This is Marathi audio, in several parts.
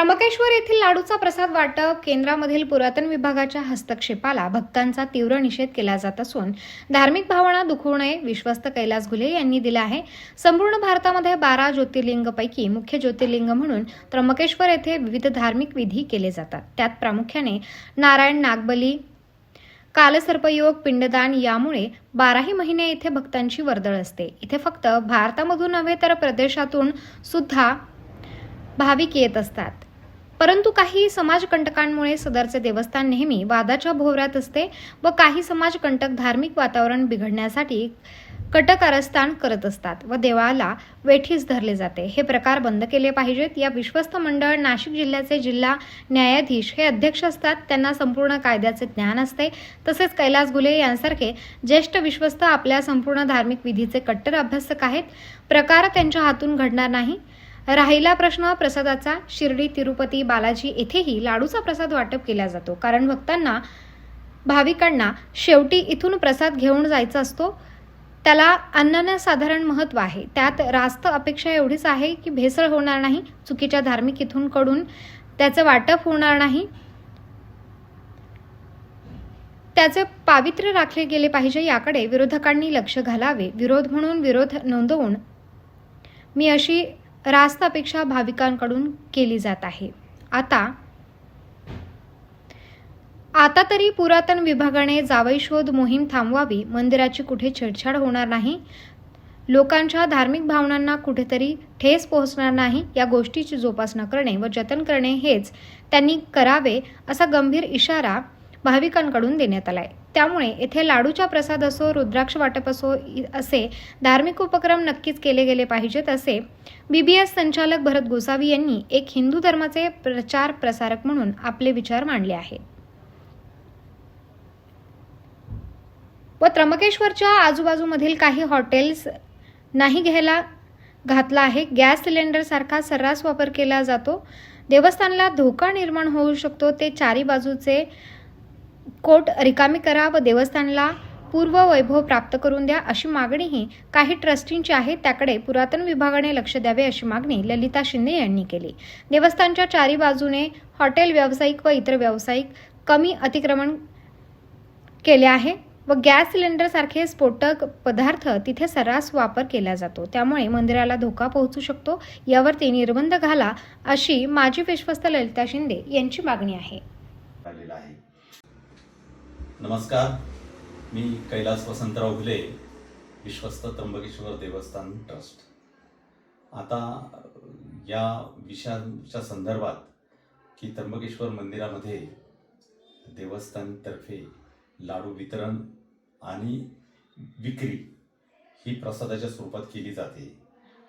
त्र्यंबकेश्वर येथील लाडूचा प्रसाद वाटप केंद्रामधील पुरातन विभागाच्या हस्तक्षेपाला भक्तांचा तीव्र निषेध केला जात असून धार्मिक भावना दुखवू नये विश्वस्त कैलास घुले यांनी दिला आहे. संपूर्ण भारतामध्ये बारा ज्योतिर्लिंगपैकी मुख्य ज्योतिर्लिंग म्हणून त्र्यंबकेश्वर येथे विविध धार्मिक विधी केले जातात. त्यात प्रामुख्याने नारायण नागबली कालसर्पयोग पिंडदान यामुळे बाराही महिने येथे भक्तांची वर्दळ असते. इथे फक्त भारतामधून नव्हे तर प्रदेशातून सुद्धा भाविक येत असतात. परंतु काही समाजकंटकांमुळे सदरचे देवस्थान नेहमी वादाच्या भोवऱ्यात असते व काही समाजकंटक धार्मिक वातावरण बिघडण्यासाठी कटकारस्थान करत असतात व देवाला वेठीस धरले जाते. हे प्रकार बंद केले पाहिजेत. या विश्वस्त मंडळ नाशिक जिल्ह्याचे जिल्हा न्यायाधीश हे अध्यक्ष असतात. त्यांना संपूर्ण कायद्याचे ज्ञान असते. तसेच कैलास गुले यांसारखे ज्येष्ठ विश्वस्त आपल्या संपूर्ण धार्मिक विधीचे कट्टर अभ्यासक आहेत. प्रकार त्यांच्या हातून घडणार नाही. राहिला प्रश्न प्रसादाचा शिर्डी तिरुपती बालाजी येथेही लाडूचा प्रसाद वाटप केला जातो. कारण भक्तांना भाविकांना शेवटी इथून प्रसाद घेऊन जायचा असतो. त्याला अनन्यसाधारण महत्त्व आहे. त्यात रास्त अपेक्षा एवढीच आहे की भेसळ होणार नाही चुकीच्या धार्मिक इथून कडून त्याचं वाटप होणार नाही. त्याचे पावित्र्य राखले गेले पाहिजे याकडे विरोधकांनी लक्ष घालावे. विरोध म्हणून विरोध नोंदवून मी अशी रास्तापेक्षा भाविकांकडून केली जात आहे. आता आता तरी पुरातन विभागाने जावई शोध मोहीम थांबवावी मंदिराची कुठे छेडछाड होणार नाही लोकांच्या धार्मिक भावनांना कुठेतरी ठेस पोहोचणार नाही या गोष्टीची जोपासना करणे व जतन करणे हेच त्यांनी करावे असा गंभीर इशारा भाविकांकडून देण्यात आला आहे त्यामुळे येथे लाडूचा प्रसाद असो रुद्राक्ष वाटप असो असे धार्मिक उपक्रम नक्कीच केले गेले पाहिजेत असे बी बी एस संचालक भरत गोसावी यांनी एक हिंदू धर्माचे प्रचार प्रसारक म्हणून आपले विचार मांडले आहेत. व त्र्यंबकेश्वरच्या आजूबाजूमधील काही हॉटेल्स नाही घ्यायला घातला आहे. गॅस सिलेंडरसारखा सर्रास वापर केला जातो. देवस्थानला धोका निर्माण होऊ शकतो. ते चारी बाजूचे कोट रिकामी करा व देवस्थानला पूर्व वैभव प्राप्त करून द्या अशी मागणीही काही ट्रस्टींची आहे. त्याकडे पुरातन विभागाने लक्ष द्यावे अशी मागणी ललिता शिंदे यांनी केली. देवस्थानच्या चारी बाजूने हॉटेल व्यावसायिक व इतर व्यावसायिक कमी अतिक्रमण केले आहे व गॅस सिलेंडरसारखे स्फोटक पदार्थ तिथे सर्रास वापर केला जातो. त्यामुळे मंदिराला धोका पोहोचू शकतो यावरती निर्बंध घाला अशी माजी विश्वस्त ललिता शिंदे यांची मागणी आहे. नमस्कार. मी कैलास वसंतराव घुले विश्वस्त त्र्यंबकेश्वर देवस्थान ट्रस्ट. आता या विषयाच्या संदर्भात की त्र्यंबकेश्वर मंदिरामध्ये देवस्थानतर्फे लाडू वितरण आणि विक्री ही प्रसादाच्या स्वरूपात केली जाते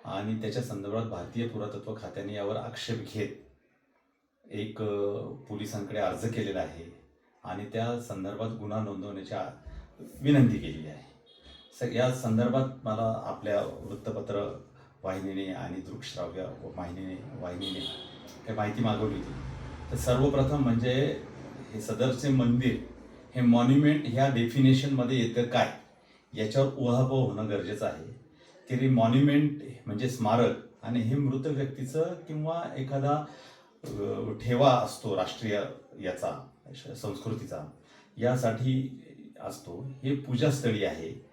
आणि त्याच्या संदर्भात भारतीय पुरातत्व खात्याने यावर आक्षेप घेत एक पोलिसांकडे अर्ज केलेला आहे. आणि त्या संदर्भात गुन्हा नोंदवण्याची विनंती केलेली आहे. स या संदर्भात मला आपल्या वृत्तपत्र वाहिनीने आणि दृकश्राव्य वाहिनीने वाहिनीने काही माहिती मागवली होती. तर सर्वप्रथम म्हणजे हे सदरचे मंदिर हे मॉन्युमेंट ह्या डेफिनेशनमध्ये येतं काय? याच्यावर उहापोह होणं गरजेचं आहे. की रे मॉन्युमेंट म्हणजे स्मारक आणि हे मृत व्यक्तीचं किंवा एखादा ठेवा असतो राष्ट्रीय याचा. संस्कृतीचा. यासाठी असतो. हे पूजास्थळी आहे.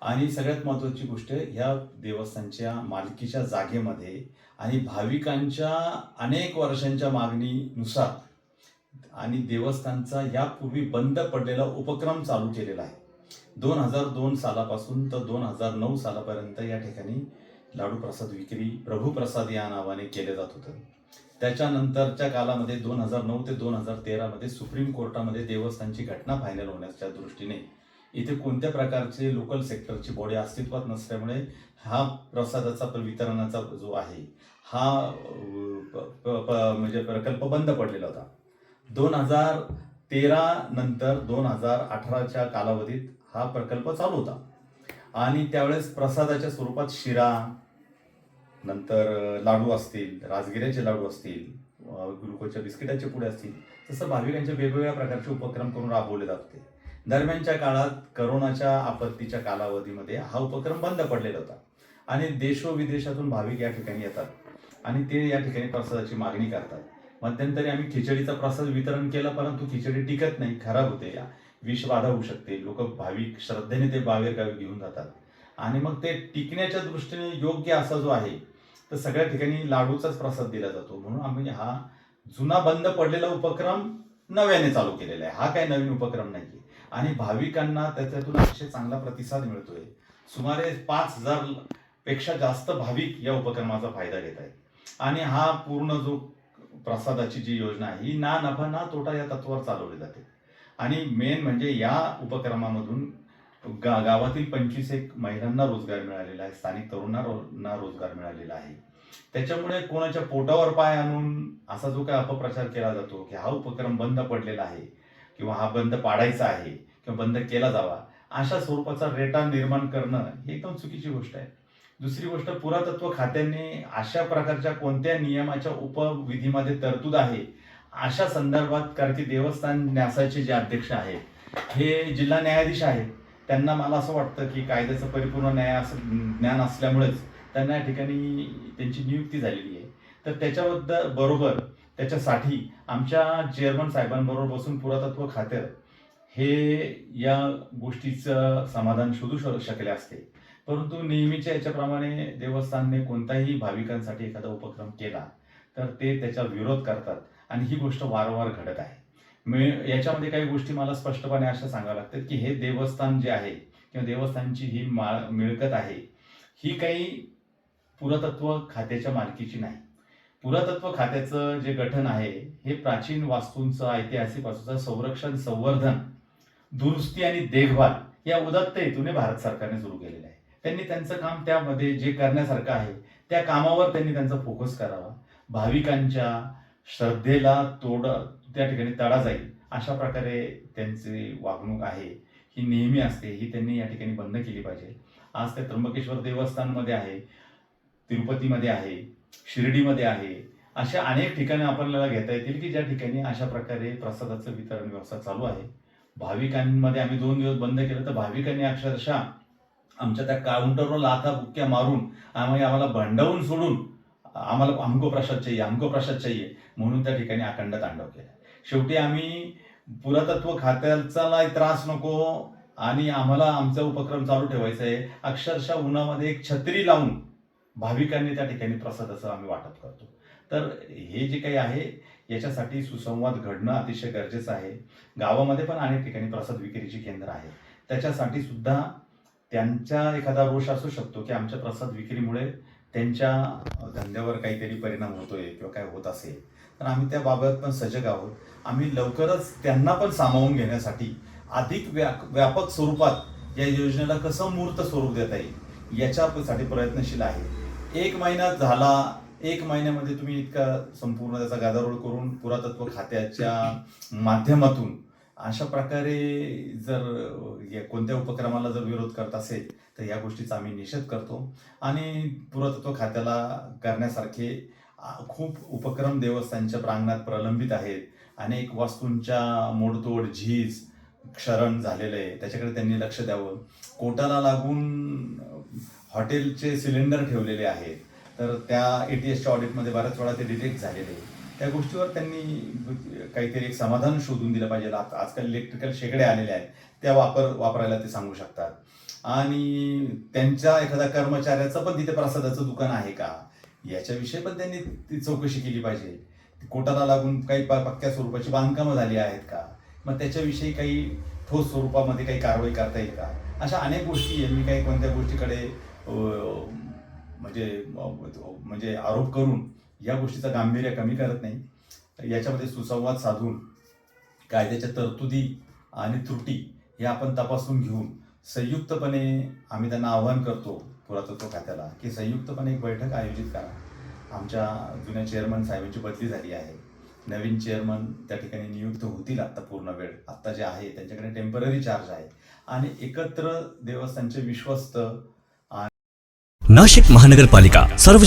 आणि सगळ्यात महत्त्वाची गोष्ट ह्या देवस्थानच्या मालकीच्या जागेमध्ये आणि भाविकांच्या अनेक वर्षांच्या मागणीनुसार आणि देवस्थानचा यापूर्वी बंद पडलेला उपक्रम चालू केलेला आहे. दोन हजार दोन सालापासून तर दोन हजार नऊ सालापर्यंत या ठिकाणी लाडू प्रसाद विक्री प्रभू प्रसाद या नावाने केलं जात होतं. त्याच्यानंतरच्या कालामध्ये दोन हजार नऊ ते दोन हजार तेरामध्ये सुप्रीम कोर्टामध्ये देवस्थानची घटना फायनल होण्याच्या दृष्टीने इथे कोणत्या प्रकारचे लोकल सेक्टरची बॉडी अस्तित्वात नसल्यामुळे हा प्रसादाचा वितरणाचा जो आहे हा प- प- प- म्हणजे प्रकल्प बंद पडलेला होता. दोन हजार तेरा नंतर दोन हजार अठराच्या कालावधीत हा प्रकल्प चालू होता. आणि त्यावेळेस प्रसादाच्या स्वरूपात शिरा नंतर लाडू असतील राजगिऱ्याचे लाडू असतील ग्लुकोजच्या बिस्किटाचे पुढे असतील तसं भाविकांचे वेगवेगळ्या प्रकारचे उपक्रम करून राबवले जात होते. दरम्यानच्या काळात करोनाच्या आपत्तीच्या कालावधीमध्ये हा उपक्रम बंद पडलेला होता आणि देशोविदेशातून भाविक या ठिकाणी येतात आणि ते या ठिकाणी प्रसादाची मागणी करतात. मध्यंतरी आम्ही खिचडीचा प्रसाद वितरण केलं परंतु खिचडी टिकत नाही खराब होते. विषबाधा होऊ शकते. लोक भाविक श्रद्धेने ते बाहेरगावी घेऊन जातात. आणि मग ते टिकण्याच्या दृष्टीने योग्य असा जो आहे तर सगळ्या ठिकाणी लाडूचाच प्रसाद दिला जातो. म्हणून आम्ही हा जुना बंद पडलेला उपक्रम नव्याने चालू केलेला आहे. हा काही नवीन उपक्रम नाही आणि भाविकांना त्याच्यातून अतिशय चांगला प्रतिसाद मिळतोय. सुमारे पाच हजारपेक्षा जास्त भाविक या उपक्रमाचा फायदा घेत आहेत. आणि हा पूर्ण जो प्रसादाची जी योजना आहे ही ना नफा ना तोटा या तत्वावर चालवली जाते. आणि मेन म्हणजे या उपक्रमामधून गा गावातील पंचवीस एक महिलांना रोजगार मिळालेला आहे स्थानिक तरुणांना रोजगार मिळालेला आहे. त्याच्यामुळे कोणाच्या पोटावर पाय आणून असा जो काही अपप्रचार केला जातो की हा उपक्रम बंद पडलेला आहे किंवा हा बंद पाडायचा आहे किंवा बंद केला जावा अशा स्वरूपाचा रेटा निर्माण करणं ही एकदम चुकीची गोष्ट आहे. दुसरी गोष्ट पुरातत्व खात्याने अशा प्रकारच्या कोणत्या नियमाच्या उपविधीमध्ये तरतूद आहे अशा संदर्भात कारण की देवस्थान न्यासाचे जे अध्यक्ष आहेत हे जिल्हा न्यायाधीश आहेत. त्यांना मला असं वाटतं की कायद्याचं परिपूर्ण न्याय असं ज्ञान असल्यामुळेच त्यांना या ठिकाणी त्यांची नियुक्ती झालेली आहे. तर त्याच्याबद्दल बरोबर त्याच्यासाठी आमच्या चेअरमन साहेबांबरोबर बसून पुरातत्व खात्यात हे या गोष्टीचं समाधान शोधू श- शकले असते. परंतु नेहमीच्या याच्याप्रमाणे देवस्थानने कोणताही भाविकांसाठी एखादा उपक्रम केला तर ते त्याचा विरोध करतात आणि ही गोष्ट वारंवार घडत आहे. मी याच्यामध्ये काही गोष्टी मला स्पष्टपणे अशा सांगाव्या लागतात की हे देवस्थान जे आहे किंवा देवस्थानची ही मा मिळकत आहे ही काही पुरातत्व खात्याच्या मालकीची नाही. पुरातत्व खात्याचं जे गठन आहे हे प्राचीन वास्तूंचं ऐतिहासिक वास्तूचं संरक्षण संवर्धन दुरुस्ती आणि देखभाल या उदात्त हेतूने भारत सरकारने सुरू केलेलं आहे. त्यांनी त्यांचं काम त्यामध्ये जे करण्यासारखं आहे त्या कामावर त्यांनी त्यांचा फोकस करावा. भाविकांच्या श्रद्धेला तोड त्या ठिकाणी तडा जाईल अशा प्रकारे त्यांची वागणूक आहे. ही नेहमी असते ही त्यांनी या ठिकाणी बंद केली पाहिजे. आज ते त्र्यंबकेश्वर देवस्थानमध्ये आहे तिरुपतीमध्ये आहे शिर्डीमध्ये आहे अशा अनेक ठिकाणी आपल्याला घेता येतील की ज्या ठिकाणी अशा प्रकारे प्रसादाचं वितरण व्यवस्था चालू आहे. भाविकांमध्ये आम्ही दोन दिवस बंद केलं तर भाविकांनी अक्षरशः आमच्या त्या काउंटरवर लाथा बुक्क्या मारून आम्ही आम्हाला भांडवून सोडून आम्हाला हमको प्रसाद चाहिए हमको प्रसाद चाहिए म्हणून त्या ठिकाणी अखंड तांडव केला. शेवटी आम्ही पुरातत्व खात्याचा त्रास नको आणि आम्हाला आमचा उपक्रम चालू ठेवायचा आहे. अक्षरशः उन्हामध्ये एक छत्री लावून भाविकांनी त्या ठिकाणी प्रसादाचं आम्ही वाटप करतो. तर हे जे काही आहे याच्यासाठी सुसंवाद घडणं अतिशय गरजेचं आहे. गावामध्ये पण अनेक ठिकाणी प्रसाद विक्रीची केंद्र आहे. त्याच्यासाठी सुद्धा त्यांचा एखादा रोष असू शकतो की आमच्या प्रसाद विक्रीमुळे त्यांच्या धंद्यावर काहीतरी परिणाम होतोय किंवा काय होत असेल तर आम्ही त्या बाबत पण सजग आहोत. आम्ही लवकरच त्यांना पण सामावून घेण्यासाठी अधिक व्या व्यापक स्वरूपात या योजनेला कसं मूर्त स्वरूप देता येईल याच्यासाठी प्रयत्नशील आहे. एक महिना झाला एक महिन्यामध्ये तुम्ही इतका संपूर्ण त्याचा गादारोळ करून पुरातत्व खात्याच्या माध्यमातून अशा प्रकारे जर या कोणत्या उपक्रमाला जर विरोध करत असेल तर या गोष्टीचा आम्ही निषेध करतो. आणि पुरातत्व खात्याला करण्यासारखे खूप उपक्रम देवस्थानच्या प्रांगणात प्रलंबित आहेत. अनेक वास्तूंच्या मोडतोड झीज क्षरण झालेलं आहे. त्याच्याकडे त्यांनी लक्ष द्यावं. कोटाला लागून हॉटेलचे सिलेंडर ठेवलेले आहेत. तर त्या ए टी एसच्या ऑडिटमध्ये बऱ्याच वेळा ते डिटेक्ट झालेले आहे त्या गोष्टीवर त्यांनी काहीतरी एक समाधान शोधून दिलं पाहिजे. आज- आजकाल इलेक्ट्रिकल शेगडे आलेले आहेत. त्या वापर वापरायला ते सांगू शकतात. आणि त्यांच्या एखाद्या कर्मचाऱ्याचं पण तिथे प्रसादाचं दुकान आहे का? याच्याविषयी पण त्यांनी ती चौकशी केली पाहिजे. कोटाला लागून काही प- पक्क्या स्वरूपाची बांधकामं झाली आहेत का? मग त्याच्याविषयी काही ठोस स्वरूपामध्ये काही कारवाई करता येईल का? अशा अनेक गोष्टी आहे. मी काही कोणत्या गोष्टीकडे म्हणजे म्हणजे आरोप करून या गोष्टीचं गांभीर्य कमी करत नाही. याच्यामध्ये सुसंवाद साधून कायद्याच्या तरतुदी आणि त्रुटी हे आपण तपासून घेऊन संयुक्तपणे आम्ही त्यांना आवाहन करतो पुरातत्व खात्याला की संयुक्तपणे एक बैठक आयोजित करा. आमच्या जुन्या चेअरमन साहेबांची बदली झाली आहे. नवीन चेअरमन त्या ठिकाणी नियुक्त होतील आत्ता पूर्ण वेळ. आत्ता जे आहे त्यांच्याकडे टेंपररी चार्ज आहे. आणि एकत्र देवस्थानचे विश्वस्त नाशिक महानगरपालिका सर्व